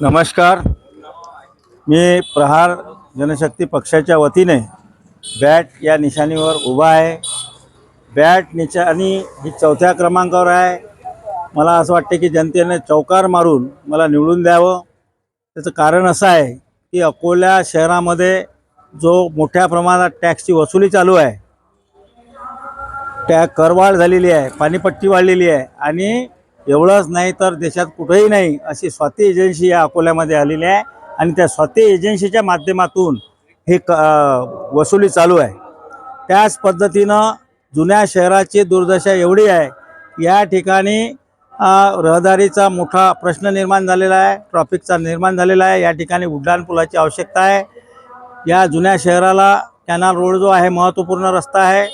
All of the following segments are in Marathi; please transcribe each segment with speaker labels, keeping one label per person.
Speaker 1: नमस्कार. मी प्रहार जनशक्ती पक्षाच्या वतीने बॅट या निशाणीवर उभा आहे. बॅट निशाणी ही चौथ्या क्रमांकावर आहे. मला असं वाटते की जनतेने चौकार मारून मला निवडून द्यावं. त्याचं कारण असं आहे की अकोला शहरामध्ये जो मोठ्या प्रमाणात टॅक्सची वसुली चालू आहे त्या करवाढ झालेली आहे पाणीपट्टी वाढलेली आहे आणि एवढंच नाही तर देशात कुठेही नाही अशी स्वाती एजन्सी या अकोल्यामध्ये आलेली आहे. आणि त्या स्वाती एजन्सीच्या माध्यमातून हे क वसुली चालू आहे. त्याच पद्धतीनं जुन्या शहराची दुर्दशा एवढी आहे या ठिकाणी रहदारीचा मोठा प्रश्न निर्माण झालेला आहे ट्रॉफिकचा निर्माण झालेला आहे या ठिकाणी उड्डाण पुलाची आवश्यकता आहे. या जुन्या शहराला कॅनल रोड जो आहे महत्त्वपूर्ण रस्ता आहे.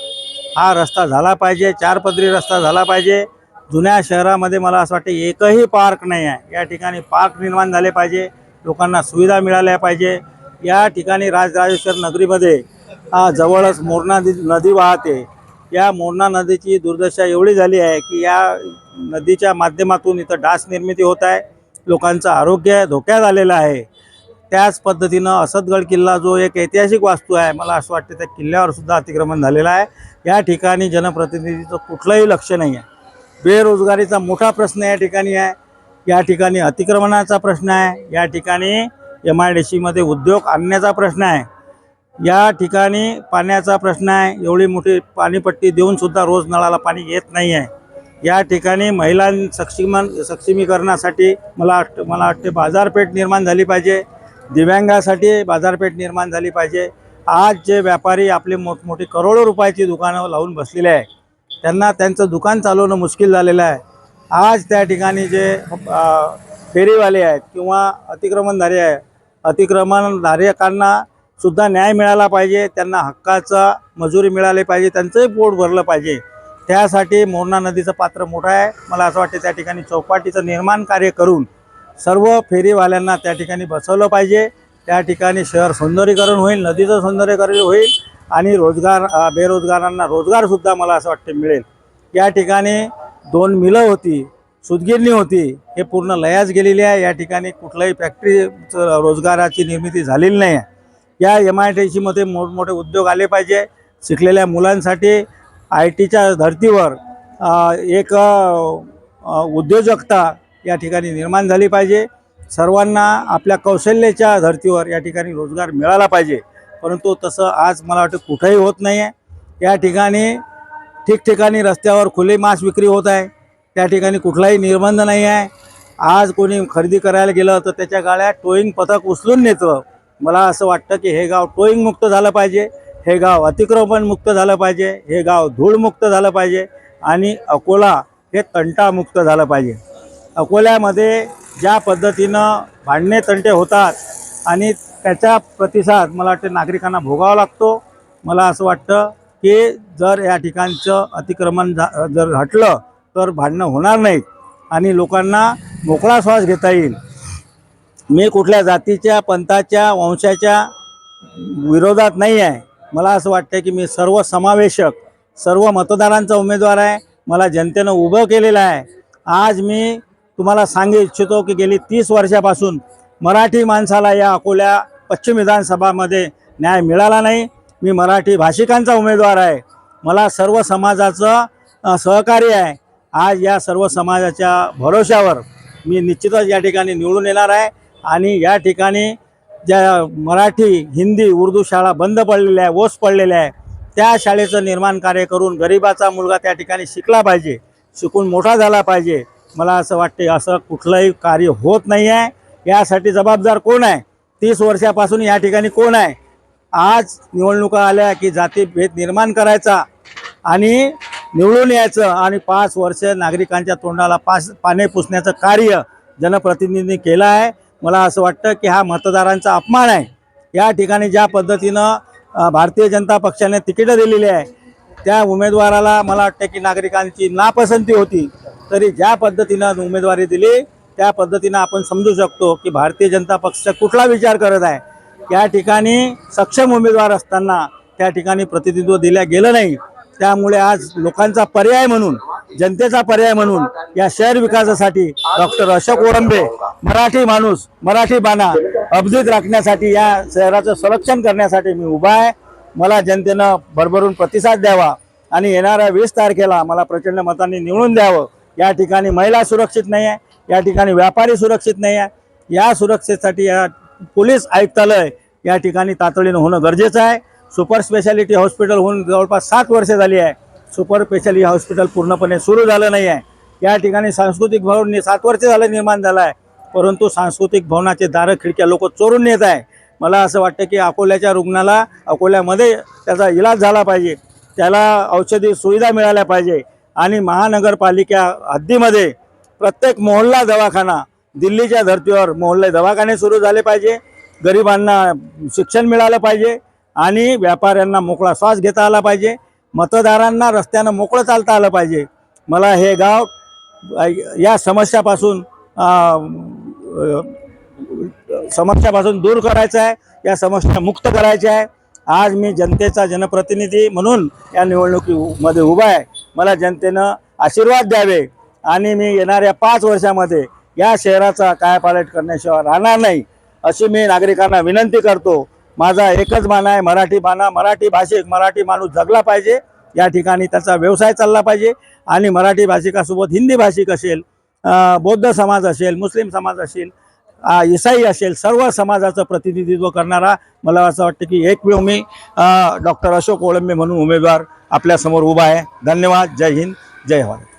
Speaker 1: हा रस्ता झाला पाहिजे चार पदरी रस्ता झाला पाहिजे. जुन्या शहरामध्ये मला असं वाटतं एकही पार्क नाही आहे. या ठिकाणी पार्क निर्माण झाले पाहिजे. लोकांना सुविधा मिळाल्या पाहिजे. या ठिकाणी राजराजेश्वर नगरीमध्ये जवळच मोरणा नदी नदी वाहते. या मोरणा नदीची दुर्दशा एवढी झाली आहे की या नदीच्या माध्यमातून इथं डास निर्मिती होत आहे. लोकांचं आरोग्य धोक्यात आलेलं आहे. त्याच पद्धतीनं असदगड किल्ला जो एक ऐतिहासिक वास्तू आहे मला असं वाटतं त्या किल्ल्यावर सुद्धा अतिक्रमण झालेलं आहे. या ठिकाणी जनप्रतिनिधीचं कुठलंही लक्ष नाही आहे. बेरोजगारीचा मोठा प्रश्न या ठिकाणी आहे. या ठिकाणी अतिक्रमणाचा प्रश्न आहे. या ठिकाणी एम आय डी सीमध्ये उद्योग आणण्याचा प्रश्न आहे. या ठिकाणी पाण्याचा प्रश्न आहे. एवढी मोठी पाणीपट्टी देऊनसुद्धा रोज नळाला पाणी येत नाही आहे. या ठिकाणी महिलां सक्षीमन सक्षमीकरणासाठी मला वाटतं मला वाटते बाजारपेठ निर्माण झाली पाहिजे. दिव्यांगासाठी बाजारपेठ निर्माण झाली पाहिजे. आज जे व्यापारी आपले मोठमोठी करोडो रुपयाची दुकानं लावून बसलेले आहे त्यांना त्यांचं दुकान चालवणं मुश्किल झालेलं आहे. आज त्या ठिकाणी जे फेरीवाले आहेत किंवा अतिक्रमणधारी आहे अतिक्रमणधारकांना सुद्धा न्याय मिळाला पाहिजे त्यांना हक्काचा मजुरी मिळाली पाहिजे त्यांचंही पोट भरलं पाहिजे. त्यासाठी मोरणा नदीचं पात्र मोठं आहे. मला असं वाटतं त्या ठिकाणी चौपाटीचं निर्माण कार्य करून सर्व फेरीवाल्यांना त्या ठिकाणी बसवलं पाहिजे. त्या ठिकाणी शहर सौंदर्यीकरण होईल नदीचं सौंदर्यीकरण होईल आणि रोजगार बेरोजगारांना रोजगारसुद्धा मला असं वाटतं मिळेल. या ठिकाणी दोन मिलं होती सुदगिरणी होती हे पूर्ण लयाच गेलेली आहे. या ठिकाणी कुठल्याही फॅक्टरी रोजगाराची निर्मिती झालेली नाही आहे. या एम आय टी सीमध्ये मोठमोठे उद्योग आले पाहिजे. शिकलेल्या मुलांसाठी आय टीच्या धर्तीवर एक उद्योजकता या ठिकाणी निर्माण झाली पाहिजे. सर्वांना आपल्या कौशल्याच्या धर्तीवर या ठिकाणी रोजगार मिळाला पाहिजे. परंतु तसं आज मला वाटतं कुठंही होत नाही आहे या ठिकाणी ठिकठिकाणी रस्त्यावर खुले मांस विक्री होत आहे. त्या ठिकाणी कुठलाही निर्बंध नाही आहे आज कोणी खरेदी करायला गेलं तर त्याच्या गाड्या टोईंग पथक उचलून नेतं. मला असं वाटतं की हे गाव टोईंग मुक्त झालं पाहिजे. हे गाव अतिक्रमण मुक्त झालं पाहिजे. हे गाव धूळमुक्त झालं पाहिजे. आणि अकोला हे तंटामुक्त झालं पाहिजे. अकोल्यामध्ये ज्या पद्धतीनं भांडणे तंटे होतात आणि त्याचा प्रतिसाद मला वाटतं नागरिकांना भोगावा लागतो. मला असं वाटतं की जर या ठिकाणचं अतिक्रमण झा जर हटलं तर भांडणं होणार नाहीत आणि लोकांना मोकळा श्वास घेता येईल. मी कुठल्या जातीच्या पंथाच्या वंशाच्या विरोधात नाही आहे. मला असं वाटतं की मी सर्व समावेशक सर्व मतदारांचा उमेदवार आहे. मला जनतेनं उभं केलेलं आहे. आज मी तुम्हाला सांगू इच्छितो की गेली तीस वर्षापासून मराठी माणसाला या अकोल्या पश्चिम विधानसभामध्ये न्याय मिळाला नाही. मी मराठी भाषिकांचा उमेदवार आहे. मला सर्व समाजाचं सहकार्य आहे. आज या सर्व समाजाच्या भरोश्यावर मी निश्चितच या ठिकाणी निवडून येणार आहे. आणि या ठिकाणी ज्या मराठी हिंदी उर्दू शाळा बंद पडलेल्या आहे ओस पडलेल्या आहे त्या शाळेचं निर्माण कार्य करून गरिबाचा मुलगा त्या ठिकाणी शिकला पाहिजे शिकून मोठा झाला पाहिजे. मला असं वाटते असं कुठलंही कार्य होत नाही आहे यासाठी जबाबदार कोण आहे? तीस वर्षापासून या ठिकाणी कोण आहे? आज निवडणुका आल्या की जातीभेद निर्माण करायचा आणि निवडून यायचं आणि पाच वर्ष नागरिकांच्या तोंडाला पास पाने पुसण्याचं कार्य जनप्रतिनिधींनी केलं आहे. मला असं वाटतं की हा मतदारांचा अपमान आहे. या ठिकाणी ज्या पद्धतीनं भारतीय जनता पक्षाने तिकीटं दिलेली आहे त्या उमेदवाराला मला वाटतं की नागरिकांची नापसंती होती. तरी ज्या पद्धतीनं उमेदवारी दिली त्या पद्धतीनं आपण समजू शकतो की भारतीय जनता पक्ष कुठला विचार करत आहे. या ठिकाणी सक्षम उमेदवार असताना त्या ठिकाणी प्रतिनिधित्व दिल्या गेलं नाही. त्यामुळे आज लोकांचा पर्याय म्हणून जनतेचा पर्याय म्हणून या शहर विकासासाठी डॉक्टर अशोक ओरंबे मराठी माणूस मराठी बाणा अब्जित राखण्यासाठी या शहराचं संरक्षण करण्यासाठी मी उभा आहे. मला जनतेनं भरभरून प्रतिसाद द्यावा आणि येणाऱ्या वीस तारखेला मला प्रचंड मतांनी निवडून द्यावं. या ठिकाणी महिला सुरक्षित नाही आहे. या ठिकाणी व्यापारी सुरक्षित नाही आहे. या सुरक्षेसाठी या पोलीस आयुक्तालय या ठिकाणी तातडीनं होणं गरजेचं आहे. सुपर स्पेशालिटी हॉस्पिटल होऊन जवळपास सात वर्षे झाली आहे. सुपर स्पेशालिटी हॉस्पिटल पूर्णपणे सुरू झालं नाही आहे. या ठिकाणी सांस्कृतिक भवन सात वर्ष झालं निर्माण झालं आहे. परंतु सांस्कृतिक भवनाचे दारं खिडक्या लोक चोरून नेत आहे. मला असं वाटतं की अकोल्याच्या रुग्णाला अकोल्यामध्ये त्याचा इलाज झाला पाहिजे. त्याला औषधी सुविधा मिळाल्या पाहिजे. आणि महानगरपालिका हद्दीमध्ये प्रत्येक मोहल्ला दवाखाना दिल्लीच्या धर्तीवर मोहल्ले दवाखाने सुरू झाले पाहिजे. गरिबांना शिक्षण मिळालं पाहिजे आणि व्यापाऱ्यांना मोकळा श्वास घेता आला पाहिजे. मतदारांना रस्त्यानं मोकळं चालता आलं पाहिजे. मला हे गाव या समस्यापासून समस्यापासून दूर करायचं आहे. या समस्या मुक्त करायच्या आहे. आज मी जनतेचा जनप्रतिनिधी म्हणून या निवडणुकीमध्ये उभा आहे. मला जनतेनं आशीर्वाद द्यावे. आणि मी येणाऱ्या पाच वर्षामध्ये या शहराचा कायापालट करण्याशिवाय राहणार नाही अशी मी नागरिकांना विनंती करतो. माझा एकच मान आहे मराठी बाणा मराठी भाषिक मराठी माणूस जगला पाहिजे या ठिकाणी त्याचा व्यवसाय चालला पाहिजे आणि मराठी भाषिकासोबत हिंदी भाषिक असेल बौद्ध समाज असेल मुस्लिम समाज असेल ईसाई असेल सर्व समाजाचं प्रतिनिधित्व करणारा मला असं वाटतं की एकमेव मी डॉक्टर अशोक ओळंबे म्हणून उमेदवार आपल्यासमोर उभा आहे. धन्यवाद. जय हिंद. जय भारत.